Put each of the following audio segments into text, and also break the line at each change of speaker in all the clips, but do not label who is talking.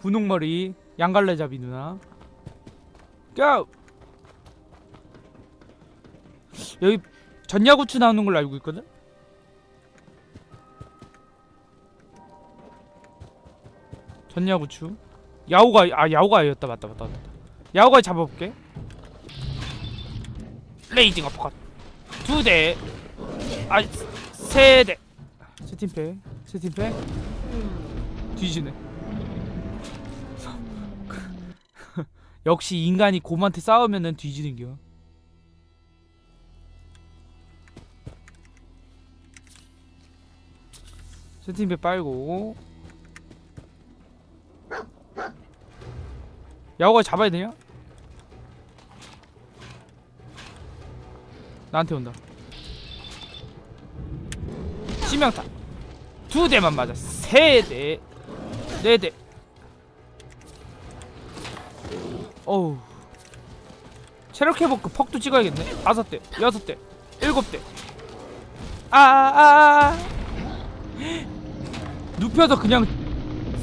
분홍머리 양갈래잡이 누나. 고! 여기 전야구추 나오는 걸로 알고 있거든? 전야구추. 야오가 아 야오가였다. 맞다 맞다 맞다. 야오가 잡아볼게. 레이징 어퍼컷. 두대 아 세대. 세팀패 세팀패. 뒤지네 역시 인간이 곰한테 싸우면은 뒤지는겨. 세팀패 빨고. 야구가 잡아야 되냐? 나한테 온다. 치명타. 두 대만 맞아. 세대. 네대 어우. 체력 회복 그 퍽도 찍어야겠네. 다섯 대 여섯 대 일곱 대. 아아아 눕혀서 그냥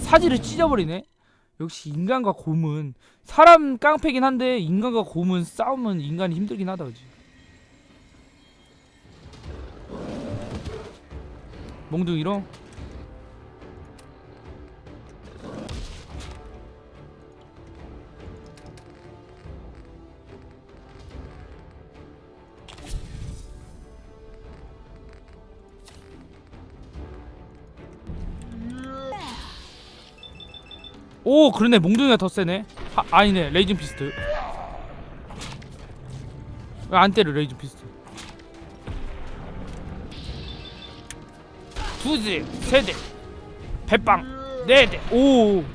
사지를 찢어버리네. 역시 인간과 곰은 사람 깡패긴 한데 인간과 곰은 싸우면 인간이 힘들긴 하다 그지? 몽둥이로 오 그러네. 몽둥이가 더 세네. 하, 아니네. 레이징 피스트. 왜 안 때려 레이징 피스트. 두대 세대. 배빵 네대. 오.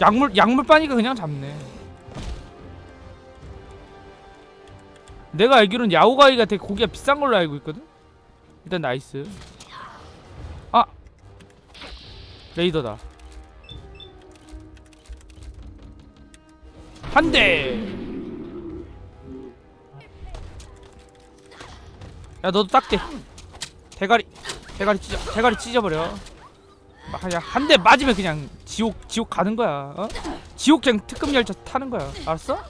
약물 약물 빠니까 그냥 잡네. 내가 알기로는 야오가이가 되게 고기가 비싼 걸로 알고 있거든? 일단 나이스. 아! 레이더다 한 대. 야 너도 딱대. 대가리 대가리 찢어 대가리 찢어버려. 야한 대 맞으면 그냥 지옥 지옥 가는 거야. 어? 지옥행 특급 열차 타는 거야. 알았어?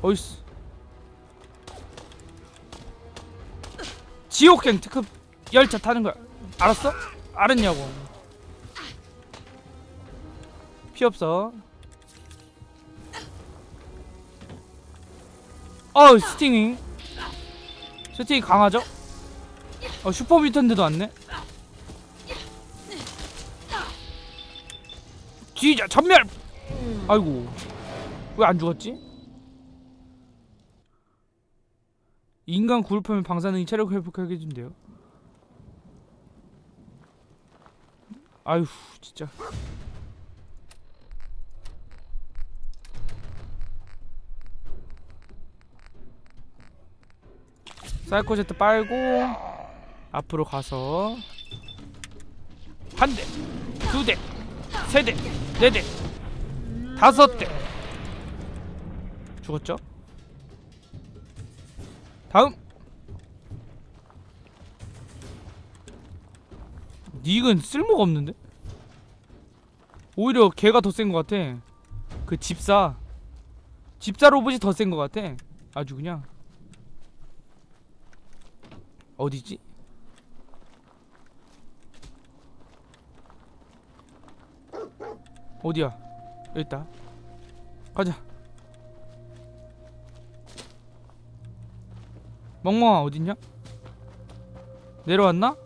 어이씨. 지옥행 특급 열차 타는 거야. 알았어? 알았냐고. 피 없어. 어 스팅이. 스팅이 강하죠? 어 슈퍼 뮤턴트도 왔네. 뒤자 전멸. 아이고 왜 안 죽었지? 인간 구울파면 방사능이 체력 회복하게 해준대요. 아휴 진짜. 사이코제트 빨고 앞으로 가서 한 대, 두 대, 세 대, 네 대, 다섯 대. 죽었죠? 다음. 닉은 쓸모가 없는데? 오히려 걔가 더 센 것 같아. 그 집사. 집사 로봇이 더 센 것 같아. 아주 그냥 어디지? 어디야? 여기 있다. 가자. 멍멍아 어딨냐? 내려왔나?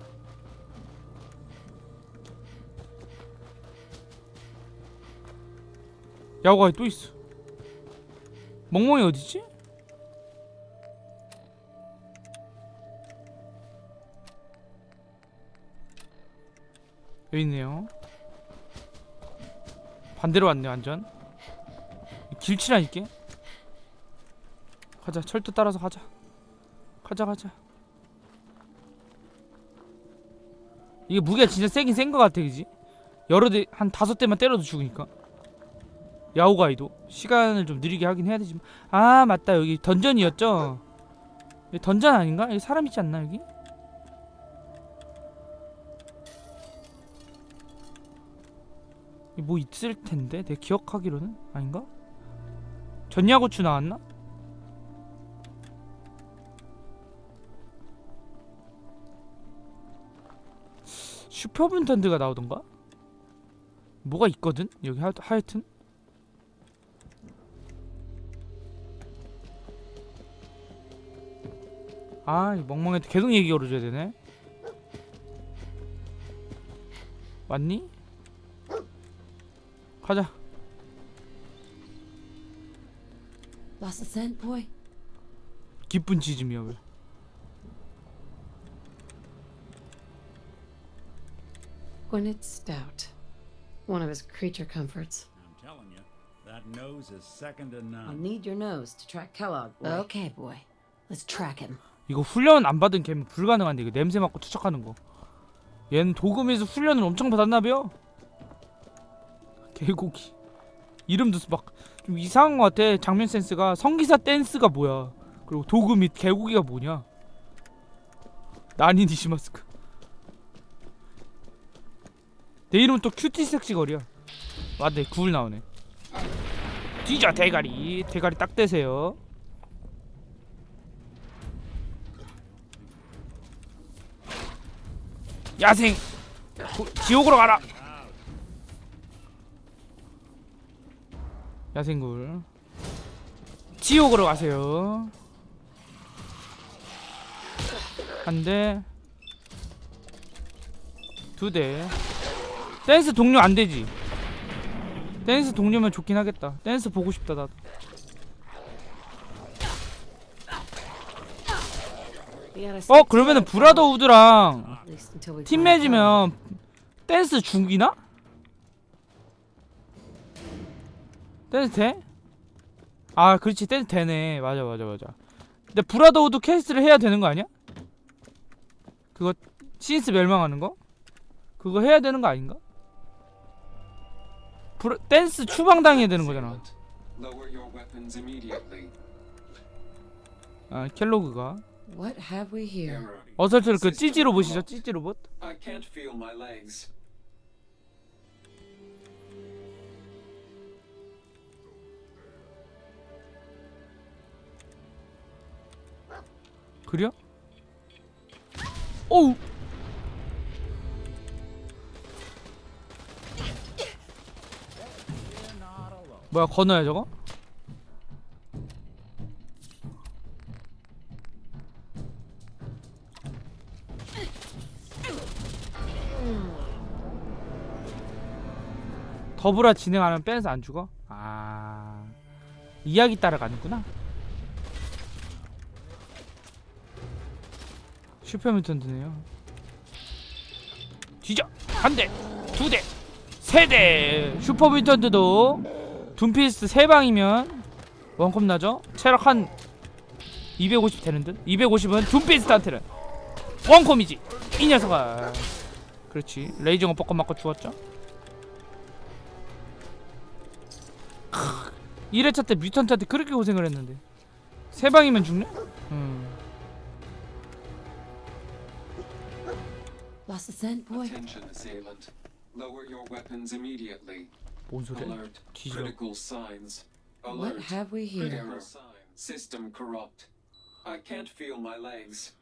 야구가 또 있어. 멍멍이 어디지? 여기 있네요. 반대로 왔네 완전. 길치라니까. 가자 철도 따라서 가자. 가자 가자. 이게 무게가 진짜 세긴 센 거 같아 그지? 여러 대 한 다섯 대만 때려도 죽으니까. 야오가이도 시간을 좀 느리게 하긴 해야 되지만 아 맞다 여기 던전이었죠? 던전 아닌가? 여기 사람 있지 않나 여기? 뭐 있을 텐데 내 기억하기로는 아닌가? 전야고추 나왔나? 슈퍼문턴드가 나오던가? 뭐가 있거든? 여기 하, 하여튼 아, 이 멍멍이한테 계속 얘기 걸어줘야 되네. 왔니? 가자.
Lost the scent, boy?
기쁜 지짐이야 왜?
Gwyneth Stout. One of his creature comforts.
I'm telling you, that nose is second to
I'll
none.
need your nose to track Kellogg. Boy.
Okay, boy. Let's track him.
이거 훈련 안 받은 개면 불가능한데 이거 냄새 맡고 투척하는 거. 얘는 도금에서 훈련을 엄청 받았나 봐요. 개고기. 이름도 막 좀 이상한 것 같아. 장면 센스가 성기사 댄스가 뭐야? 그리고 도금 및 개고기가 뭐냐? 나니 니시마스크. 내 이름은 또 큐티 섹시 거리야. 맞네 구울 나오네. 뒤져 대가리 대가리 딱 대세요. 야생 고- 지옥으로 가라 야생굴. 지옥으로 가세요. 한대. 두대. 댄스 동료 안 되지? 댄스 동료면 좋긴 하겠다. 댄스 보고 싶다 나도. 어 그러면은 브라더우드랑
At least until we
팀
find Kellogg.
맺으면 댄스 중이나? 댄스 돼? 아 그렇지 댄스 되네 맞아 맞아 맞아 근데 브라더우드 캐스트를 해야 되는 거 아니야? 그거 시니스 멸망하는 거? 그거 해야 되는 거 아닌가? 브라, 댄스 추방당해야 되는 거잖아
Lower your weapons immediately.
아 켈로그가
What have we here?
Error.
어설트 그 찌찌 로봇이죠 찌찌 로봇 그려? 오우 뭐야 건너야 저거? 더불어 진행하면 뺀서 안 죽어? 아 이야기 따라가는구나 슈퍼뮤턴트네요. 뒤져 한 대, 두 대, 세 대. 슈퍼 뮤턴트도 둠피스트 세 방이면 원컵 나죠? 체력 한 250 되는 듯. 250은 둠피스트한테는 원컵이지. 이 녀석아. 그렇지. 레이저가 뻑뻑 맞고 죽었죠. 1회차 때 뮤턴트한테 그렇게 고생을 했는데 세 방이면 죽네?
Lost the scent, boy?
Attention, assailant. Lower your weapons immediately.
뭔 소리야?
Alert.
뒤져.
Critical signs.
What
Alert.
have we here?
Error. System corrupt. I can't feel my legs.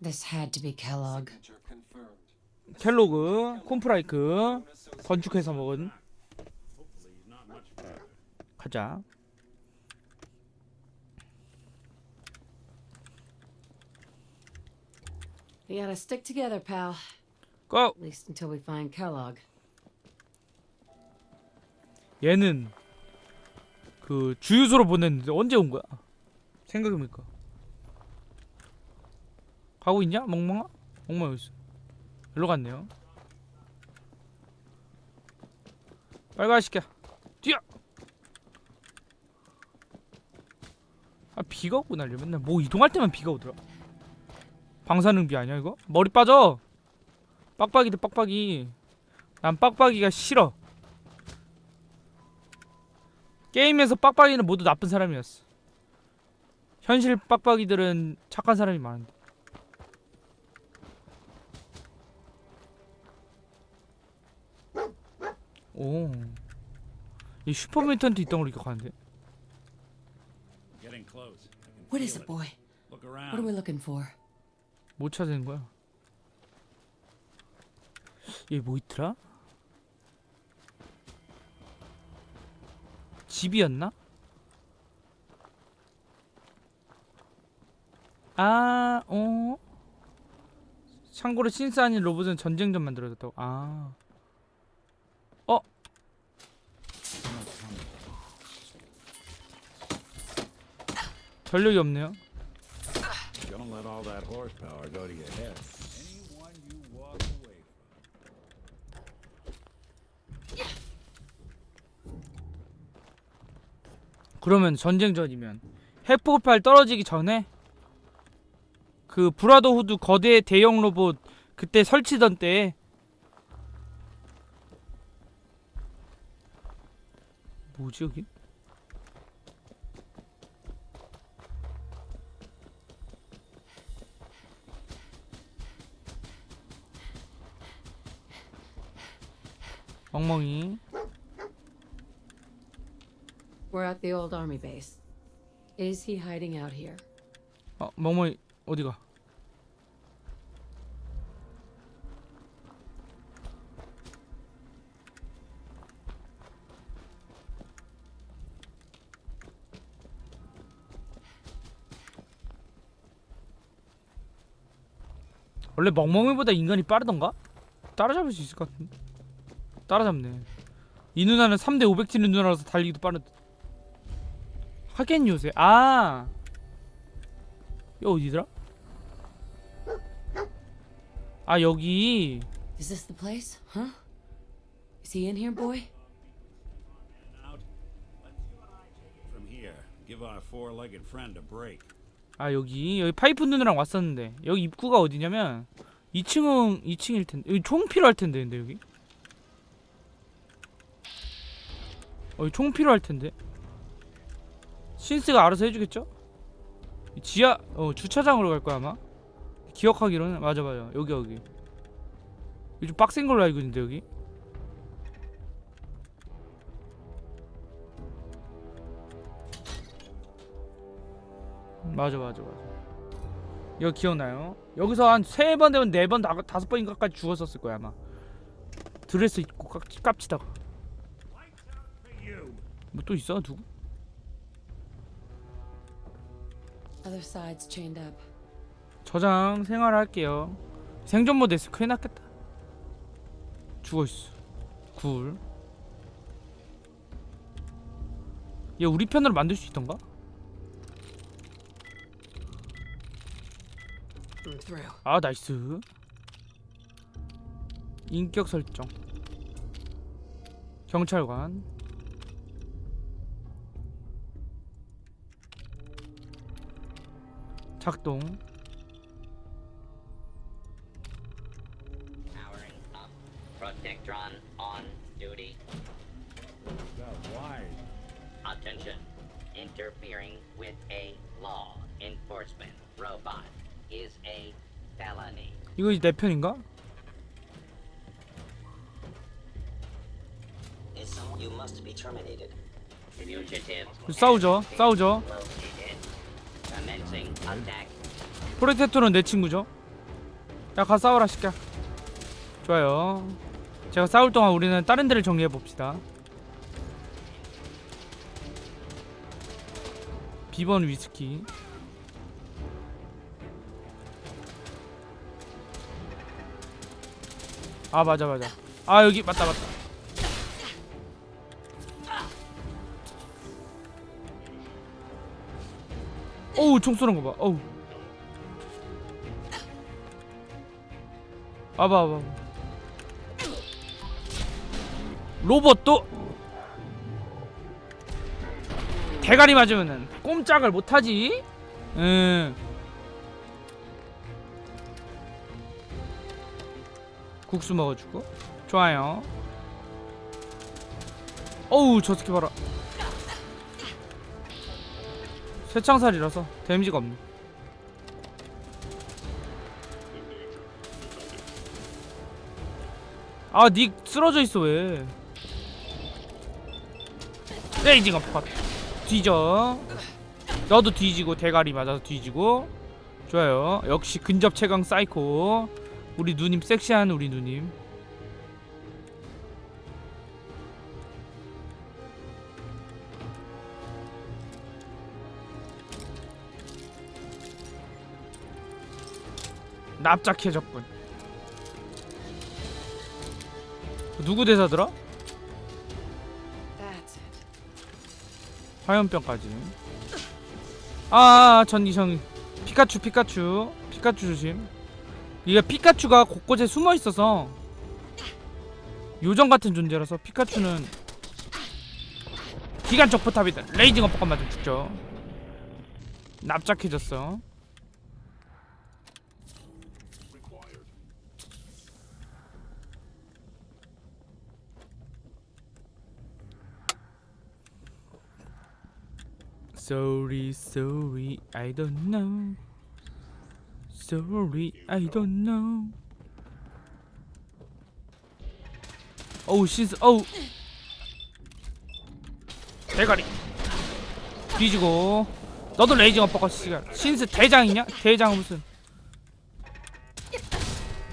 This had to be Kellogg.
Signature confirmed.
켈로그, 콤프라이크 건축해서 먹은 가자.
We gotta stick together, pal.
고!
At least until we find Kellogg.
얘는 그 주유소로 보냈는데 언제 온 거야? 생각해보니까 가고 있냐? 멍멍아? 멍멍 어디 있어? 일로 갔네요. 빨리 가 시켜. 뛰어. 아 비가 오고 난리 맨날 뭐 이동할 때만 비가 오더라. 방사능비 아니야 이거? 머리 빠져. 빡빡이들 빡빡이. 난 빡빡이가 싫어. 게임에서 빡빡이는 모두 나쁜 사람이었어. 현실 빡빡이들은 착한 사람이 많은데. 오. 이 슈퍼미턴트 있던 걸로 기억하는데.
What is it, boy?
Look
What are we looking for?
못 찾는 거야. 여기 뭐 있더라? 집이었나? 아, 어. 참고로 신스 아닌 로봇은 전쟁전 만들어졌다고. 아. 어? 전력이 없네요.
All that horsepower go to your head. Anyone you walk away.
그러면 전쟁 전이면 핵폭발 떨어지기 전에 그 브라더 후드 거대 대형 로봇 그때 설치던 때에 뭐지 여기? 멍멍이
We're at the old army base. Is he hiding out here?
어 멍멍이 어디가? 원래 멍멍이보다 인간이 빠르던가? 따라잡을 수 있을 것 같은데 따라잡네 이 누나는 3대 500 치는 누나라서 달리기도 빠르 하겐 요새 아 여기 어디더라? 아 여기
Is this the place? Huh? Is he in here, boy?
From here. Give our four-legged friend a break.
아 여기 여기 파이프 누나랑 왔었는데 여기 입구가 어디냐면 2층은 2층일 텐데 여기 총 필요할 텐데 근데 여기 어, 여기 총 필요할 텐데. 신스가 알아서 해주겠죠? 이 지하 어 주차장으로 갈 거야 아마. 기억하기로는. 맞아 맞아. 여기 여기. 좀 빡센 걸로 알고 있는데 여기. 맞아 맞아 맞아. 이거 기억나요? 여기서 한 세 번 되면 네 번 다섯 번인가까지 죽었었을 거야 아마. 드레스 입고 깝, 깝치다가 뭐 또 있어? 누구?
Other side's chained up.
저장 생활할게요. 생존 모드 했어. 큰일 났겠다. 죽어있어. 굴. 얘 우리 편으로 만들 수 있던가? 아 나이스. 인격 설정. 경찰관 작동
Powering up. Protectron on duty.
Got wide.
Attention. Interfering with a law enforcement robot is a felony.
이거 내 편인가?
Is you must be terminated.
Fugitive.
싸우죠 싸우죠
Located.
프로테토는 내 친구죠? 야가 싸워라 시켜. 좋아요. 제가 싸울 동안 우리는 다른 데를 정리해 봅시다. 비번 위스키. 아 맞아 맞아. 아 여기 맞다 맞다 어우 총 쏘는 거 봐. 어우. 와봐 와봐. 로봇도 대가리 맞으면은 꼼짝을 못 하지. 응. 국수 먹어주고. 좋아요. 어우 저 새끼 봐라 쇠창살이라서 데미지가 없네. 아닉 쓰러져 있어 왜? 레이징 업컷 뒤져. 너도 뒤지고 대가리 맞아서 뒤지고. 좋아요. 역시 근접 최강 사이코. 우리 누님 섹시한 우리 누님 납작해졌군. 누구 대사더라? 화염병까지. 아 전 이성 피카츄 피카츄. 피카츄 조심. 이게 피카츄가 곳곳에 숨어 있어서 요정 같은 존재라서 피카츄는 기관총 포탑이다. 레이징 어퍼컷 맞으면 죽죠. 납작해졌어 Sorry, sorry, I don't know. Sorry, I don't know. 어우 신스 어우 대가리. 뒤지고. 너도 레이징 엇박아 시간 신스 대장이냐? 대장 무슨?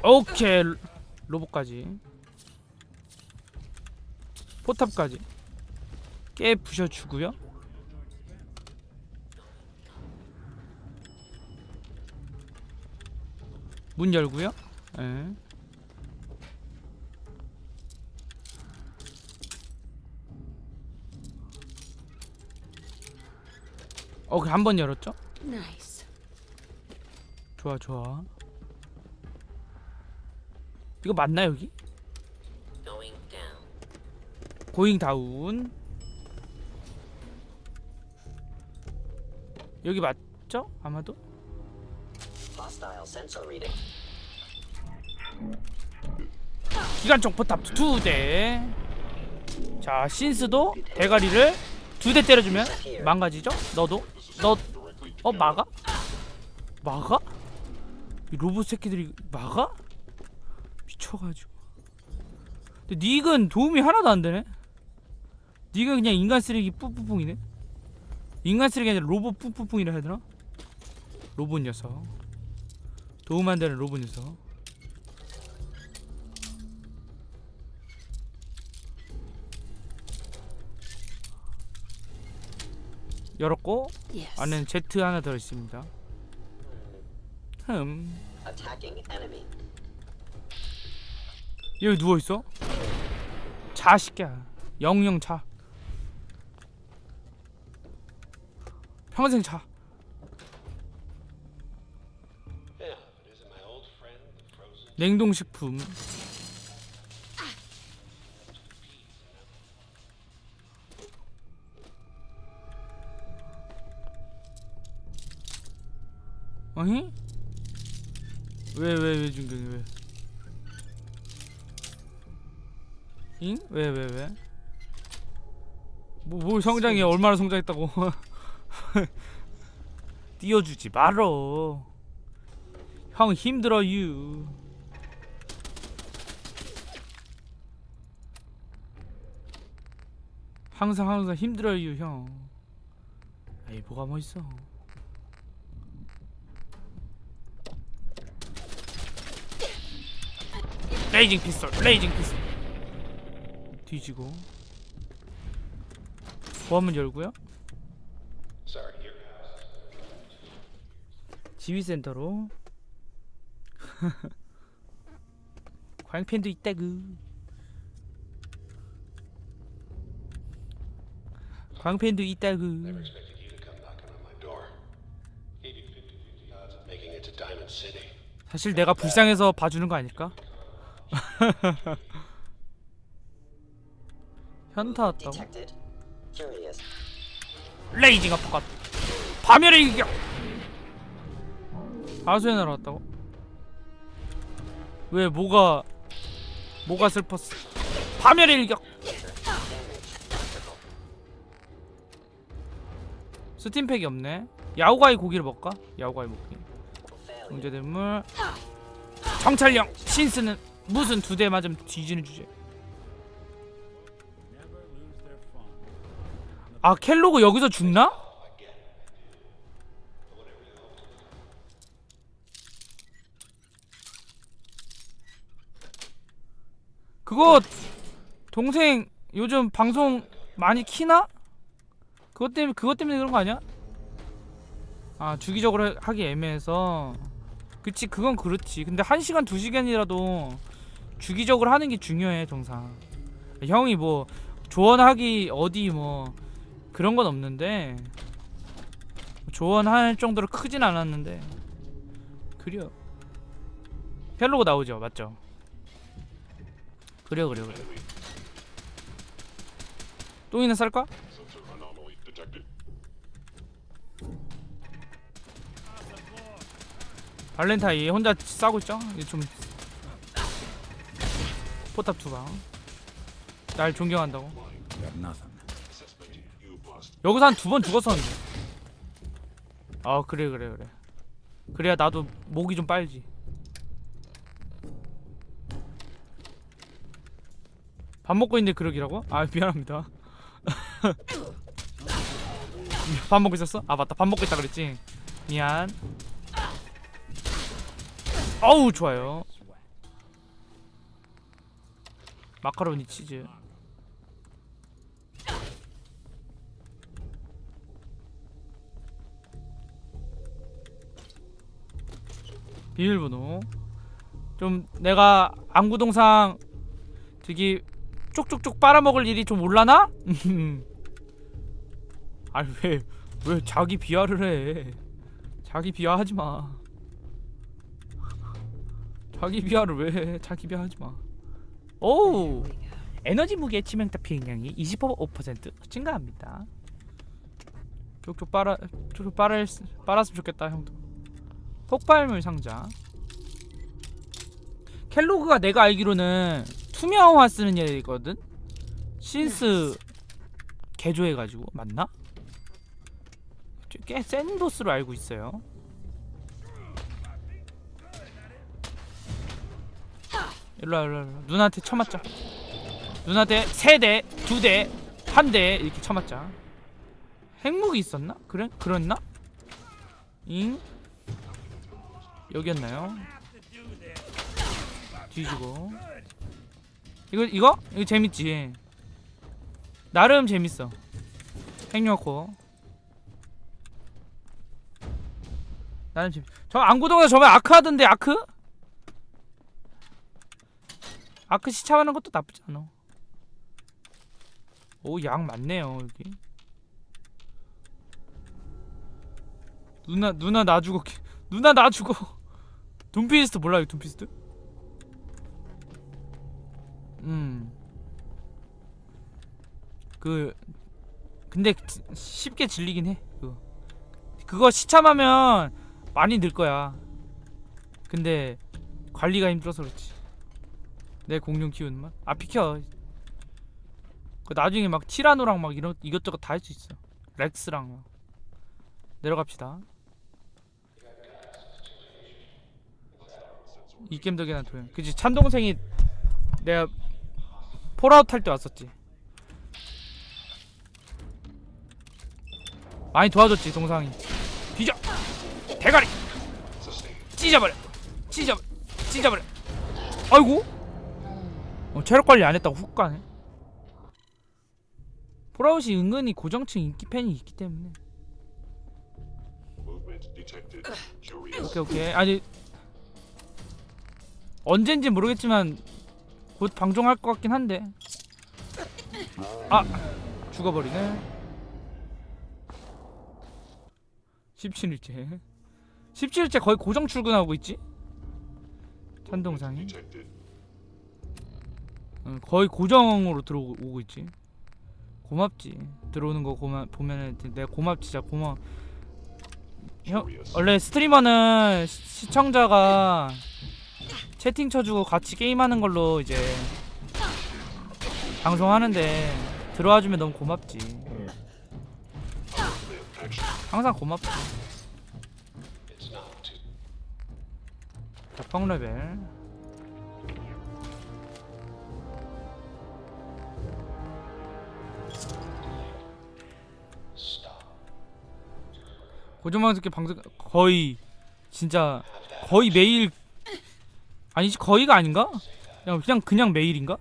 오케이. 로봇까지. 포탑까지. 깨 부셔 주고요 문 열고요. 예. 어, 그 한 번 열었죠?
Nice.
좋아, 좋아. 이거 맞나 여기?
Going down.
고잉 다운. 여기 맞죠? 아마도.
Hostile sensor reading.
기관총 포탑 두 대. 자, 신스도 대가리를 두 대 때려주면 망가지죠? 너도? 너, 어 막아? 막아? 이 로봇 새끼들이 막아? 미쳐가지고. 근데 닉은 도움이 하나도 안 되네. 닉은 그냥 인간 쓰레기 뿌뿌뿡이네. 인간 쓰레기 아니라 로봇 뿌뿌뿡이라 해야 되나? 로봇 녀석. 도움 안 되는 로봇 녀석. 열었고
Yes.
안에는 Z 하나 더 있습니다. 흠
Attacking enemy.
여기 누워 있어? 자식이야 영영 자. 평생 자. 냉동식품. 어히? 왜왜왜 중경이 왜? 잉? 왜 왜 왜? 뭐, 뭘 성장해 얼마나 성장했다고 띄워주지 말어 형 힘들어 유 항상 항상 힘들어 유형 에이 뭐가 멋있어 레이징 피스톨 레이징 피스톨 뒤지고 보안문 열고요 지휘센터로 광팬도 있다구 광팬도 있다구
expected you to come knocking on my door. Gave you 50-50 odds of making it to Diamond City.
사실 내가 불쌍해서 봐주는 거 아닐까? 현타 왔다고?
Detected. Curious.
레이징 아포컷 파멸의 일격 아수에 날아왔다고? 왜 뭐가 뭐가 슬펐어 파멸의 일격 스팀팩이 없네 야오가이 고기를 먹까? 야오가이 먹기. 경제대물 정찰령 신스는 무슨 두 대 맞으면 뒤지는 주제. 아 켈로그 여기서 죽나? 그거 동생 요즘 방송 많이 키나? 그것 때문에 그것 때문에 그런 거 아니야? 아 주기적으로 하기 애매해서 그치 그건 그렇지 근데 한 시간 두 시간이라도 주기적으로 하는 게 중요해 정상. 형이 뭐 조언하기 어디 뭐 그런 건 없는데 조언할 정도로 크진 않았는데. 그려. 헬로고 나오죠 맞죠? 그려 그려 그려. 똥이나 쌀까? 발렌타인 혼자 싸고 있죠? 이게 좀 포탑 두방. 날 존경한다고. 여기서 한 두 번 죽었었는데. 아 그래 그래 그래. 그래야 나도 목이 좀 빨지. 밥 먹고 있는데 그러기라고? 아 미안합니다. 밥 먹고 있었어? 아 맞다. 밥 먹고 있다 그랬지. 미안. 어우 좋아요 마카로니 치즈. 비밀번호. 좀 내가 안구동상 되게 쪽쪽쪽 빨아먹을 일이 좀 올라나? 아니 왜, 왜 자기 비하를 해? 자기 비하하지마. 자기 비하를 왜 해? 자기 비하하지마 오우. 에너지 무게 치명타 피해량이 25% 증가합니다. 쪽쪽 빨아 쪽쪽 빨아 빨았으면 좋겠다 형도. 폭발물 상자. 켈로그가 내가 알기로는 투명화 쓰는 얘거든? 신스 개조해가지고. 맞나? 꽤 센 보스로 알고 있어요 일로와 일로와. 누나한테 쳐맞자 누나한테 세대 두대 한대 이렇게 쳐맞자 핵무기 있었나? 그래? 그랬나? 잉? 여기였나요? 뒤지고 이거 이거 이거 재밌지 나름 재밌어 핵력코 나름 재밌 저 안구동에서 저번에 아크 하던데 아크? 아크 시참하는 것도 나쁘지 않아. 오양 많네요 여기. 누나 누나 나 기- 누나 나 주고. 둠피스트 몰라요 둠피스트? 음그 근데 지- 쉽게 질리긴 해 그거. 그거 시참하면 많이 늘 거야. 근데 관리가 힘들어서 그렇지 내 공룡 키우는 맛? 아 비켜. 그 나중에 막 티라노랑 막 이런 이것저것 다 할 수 있어. 렉스랑 막. 내려갑시다. 이 게임 덕에 난 도연 그치 찬동생이 내가 폴아웃 할 때 왔었지. 많이 도와줬지 동상이. 뒤져! 대가리! 찢어버려! 찢어버려 찢어버려! 아이고 어, 체력 관리 안 했다고 훅 가네. 폴아웃이 은근히 고정층 인기 팬이 있기 때문에. 오케이 오케이. 아니 언젠지 모르겠지만 곧 방송할 것 같긴 한데. 아 죽어버리네. 17일째. 17일째 거의 고정 출근하고 있지?
Detected.
응, 거의 고정으로 들어오고 있지. 고맙지. 들어오는 거 고마 보면은 내가 고맙 진짜 고마. 형 원래 스트리머는 시- 시청자가 채팅 쳐주고 같이 게임하는 걸로 이제 방송하는데 들어와주면 너무 고맙지. 항상 고맙지. 자펑 레벨 고정방송계 방송 거의 진짜 거의 매일 아니지 거의가 아닌가? 그냥 그냥 그냥 매일인가?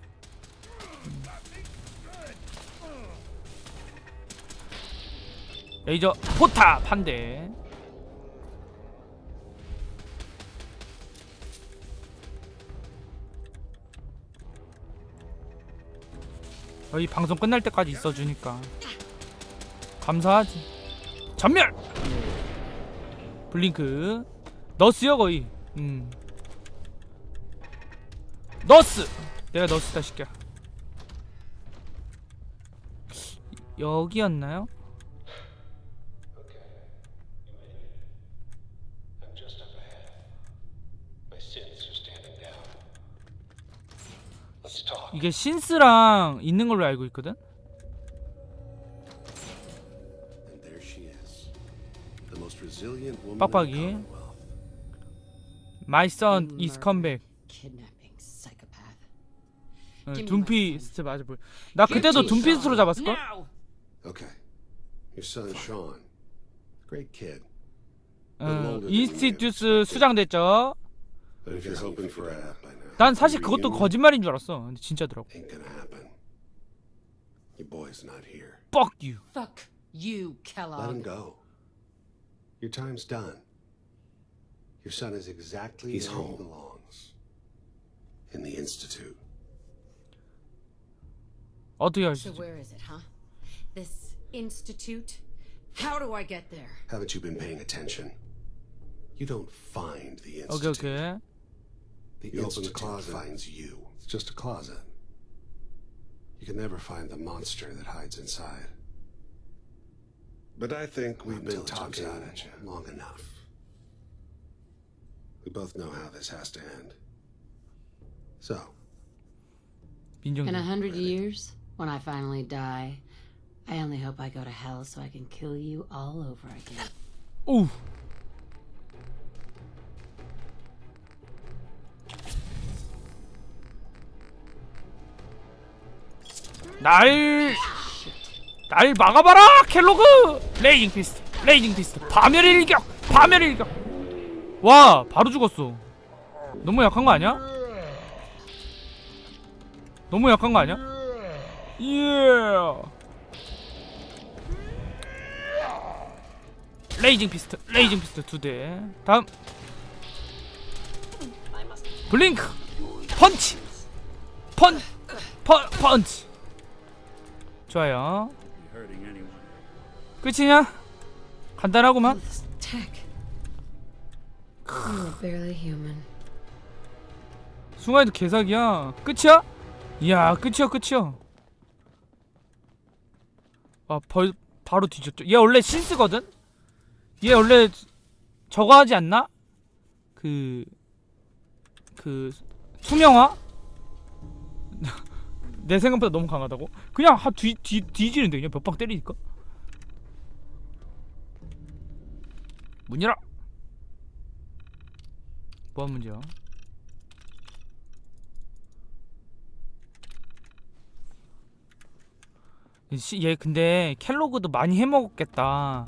레이저 포탑 한 대. 거의 방송 끝날 때까지 있어주니까 감사하지. 전멸. 블링크 너스요 거의. 음. 너스. 내가 너스다 시켜. 여기였나요? 이게 신스랑 있는 걸로 알고 있거든. 빡빡이. My son is come back. 어,
my
둠피스트 맞아 보여. 나 그때도 둠피스트로 잡았을 걸?
Now.
Okay. Your son Sean. Great kid.
어, 인스티튜스 수장됐죠.
But if you're hoping for a by now,
난 사실 그것도 거짓말인 줄 알았어. 근데 진짜더라고.
ain't gonna happen. Your boy's not here.
Fuck you.
Fuck you,
Let him
Kellogg.
go. Your time's done. Your son is exactly
He's
where
home.
he belongs. In the Institute.
I'll do your
So where is it, huh? This institute? How do I get there?
Haven't you been paying attention? You don't find the Institute.
Okay, okay.
The
you Institute open the closet.
finds you.
It's just a closet.
You can never find the monster that hides inside. But I think we've been talking long enough. We both know how this has to end. So.
In a hundred years, when I finally die, I only hope I go to hell so I can kill you all over again.
Ooh. Nice. 날 막아봐라 켈로그. 레이징 피스트, 레이징 피스트. 파멸의 일격, 파멸의 일격. 와, 바로 죽었어. 너무 약한 거 아니야? 너무 약한 거 아니야? 예. 레이징 피스트, 레이징 피스트 두 대. 다음 블링크, 펀치, 펀, 펀, 펀치. 좋아요.
You hurting anyone?
끝이냐? 간단하구만.
This tech. You're barely human.
순간에도 개사기야. 끝이야? 이야, 끝이야, 끝이야. 아, 벌, 바로 뒤졌죠. 얘 원래 신스거든? 얘 원래 저거 하지 않나? 그, 그, 투명화? 내 생각보다 너무 강하다고? 그냥 하, 뒤, 뒤, 뒤지는데, 그냥 몇 방 때리니까? 문 열어! 뭐한 문제야? 씨, 얘 근데 켈로그도 많이 해먹었겠다.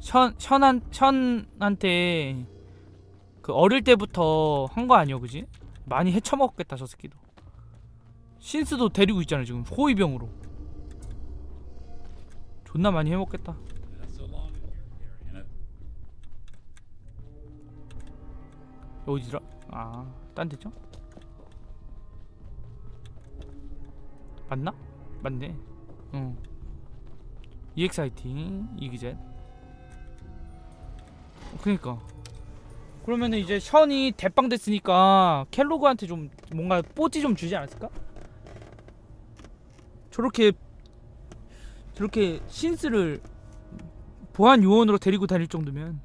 션 션한 션한테 그 어릴 때부터 한 거 아니야, 그지? 많이 해쳐먹었겠다 저 새끼도. 신스도 데리고 있잖아 지금 호위병으로. 존나 많이 해먹겠다. 어디더라? 아, 딴 데죠? 맞나? 맞네. 어. EXIT 이기젯. 그니까. 그러면은 이제 션이 대빵 됐으니까 켈로그한테 좀 뭔가 뽀찌 좀 주지 않았을까? 저렇게 저렇게 신스를 보안 요원으로 데리고 다닐 정도면.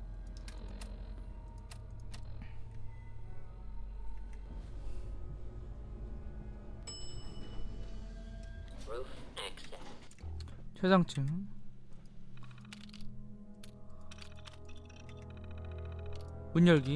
최상층 문 열기